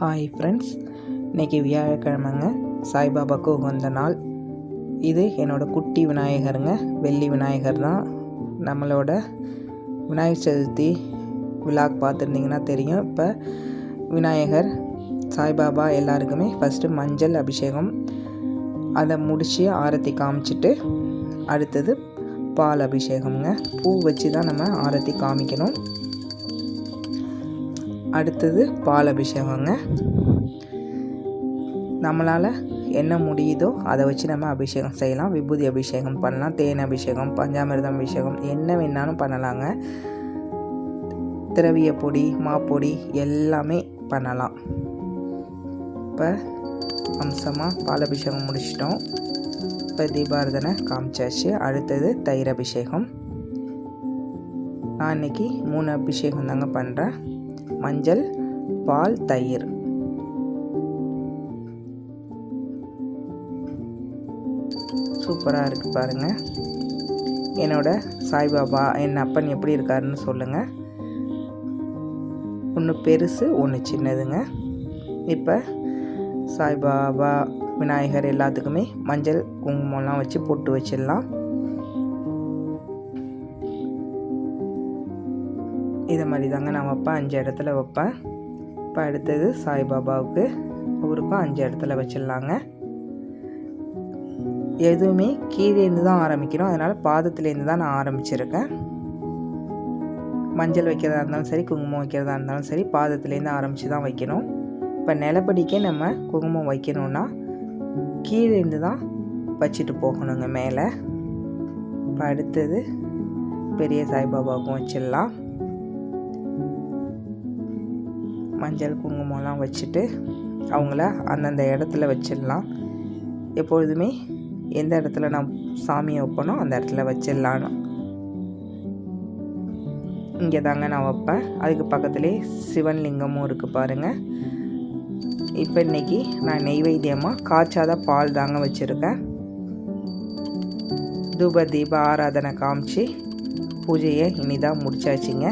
Hi friends இன்றைக்கி வியாழக்கிழமைங்க. சாய்பாபாவுக்கு உகந்த நாள். இது என்னோட குட்டி விநாயகருங்க. வெள்ளி விநாயகர் தான் நம்மளோட விநாயகர் சதுர்த்தி விழாக் பார்த்துருந்தீங்கன்னா தெரியும். இப்போ விநாயகர் சாய்பாபா எல்லாருக்குமே ஃபஸ்ட்டு மஞ்சள் அபிஷேகம். அதை முடித்து ஆரத்தி காமிச்சிட்டு அடுத்தது பால் அபிஷேகம்ங்க. பூ வச்சு தான் நம்ம ஆரத்தி காமிக்கணும். அடுத்தது பால் அபிஷேகங்க நம்மளால் என்ன முடியுதோ அதை வச்சு நம்ம அபிஷேகம் செய்யலாம். விபூதி அபிஷேகம் பண்ணலாம் தேன் அபிஷேகம் பஞ்சாமிர்தம் அபிஷேகம் என்ன வேணாலும் பண்ணலாங்க. திரவிய பொடி மாப்பொடி எல்லாமே பண்ணலாம். இப்போ அம்சமாக பால் அபிஷேகம் முடிச்சிட்டோம். இப்போ தீபாரதனை காமிச்சாச்சு. அடுத்தது தயிர் அபிஷேகம். நான் இன்றைக்கி மூணு அபிஷேகம் தாங்க பண்ணுறேன் மஞ்சள் பால் தயிர். சூப்பராக இருக்குது பாருங்கள் என்னோட சாய்பாபா என் அப்பன் எப்படி இருக்காருன்னு சொல்லுங்கள் ஒன்று பெருசு ஒன்று சின்னதுங்க. இப்போ சாய்பாபா விநாயகர் எல்லாத்துக்குமே மஞ்சள் குங்குமம்லாம் வச்சு பொட்டு வச்சிடலாம். இதை மாதிரி தாங்க நான் வைப்பேன். அஞ்சு இடத்துல வைப்பேன். இப்போ அடுத்தது சாய்பாபாவுக்கு அவருக்கும் அஞ்சு இடத்துல வச்சிடலாங்க. எதுவுமே கீழேருந்து தான் ஆரம்பிக்கணும். அதனால் பாதத்துலேருந்து தான் நான் ஆரம்பிச்சிருக்கேன். மஞ்சள் வைக்கிறதா இருந்தாலும் சரி குங்குமம் வைக்கிறதா இருந்தாலும் சரி பாதத்துலேருந்து ஆரம்பித்து தான் வைக்கணும். இப்போ நிலப்படிக்கே நம்ம குங்குமம் வைக்கணும்னா கீழேருந்து தான் வச்சுட்டு போகணுங்க மேலே. இப்போ அடுத்தது பெரிய சாய்பாபாவுக்கும் வச்சிடலாம். மஞ்சள் குங்குமம்லாம் வச்சுட்டு அவங்கள அந்தந்த இடத்துல வச்சிடலாம். எப்பொழுதுமே எந்த இடத்துல நான் சாமியை வைப்பனோ அந்த இடத்துல வச்சிடலான்னு. இங்கே தாங்க நான் வைப்பேன். அதுக்கு பக்கத்துலேயே சிவன் லிங்கமும் இருக்குது பாருங்கள் இப்போ இன்றைக்கி நான் நெய்வேத்தியமாக காய்ச்சாத பால் தாங்க வச்சுருக்கேன். தூப தீப ஆராதனை காமிச்சு பூஜையை இனிதான் முடிச்சாச்சுங்க.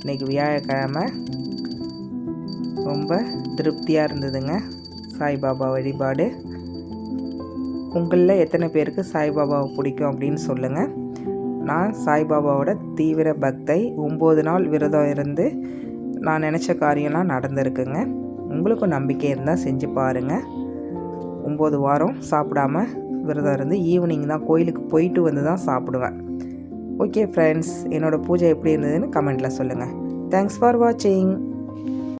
இன்றைக்கி வியாழக்கிழமை. ரொம்ப திருப்தியாக இருந்ததுங்க. சாய்பாபா வழிபாடு. உங்களில் எத்தனை பேருக்கு சாய்பாபாவை பிடிக்கும் அப்படின்னு சொல்லுங்கள் நான் சாய்பாபாவோட தீவிர பக்தை. ஒம்பது நாள் விரதம் இருந்து நான் நினச்ச காரியம்லாம் நடந்திருக்குங்க. உங்களுக்கும் நம்பிக்கை இருந்தால் செஞ்சு பாருங்கள் ஒம்பது வாரம் சாப்பிடாம விரதம் இருந்து ஈவினிங் தான் கோயிலுக்கு போயிட்டு வந்து தான் சாப்பிடுவேன். ஓகே ஃப்ரெண்ட்ஸ் என்னோடய பூஜை எப்படி இருந்ததுன்னு கமெண்ட்டில் சொல்லுங்கள் தேங்க்ஸ் ஃபார் வாட்சிங்.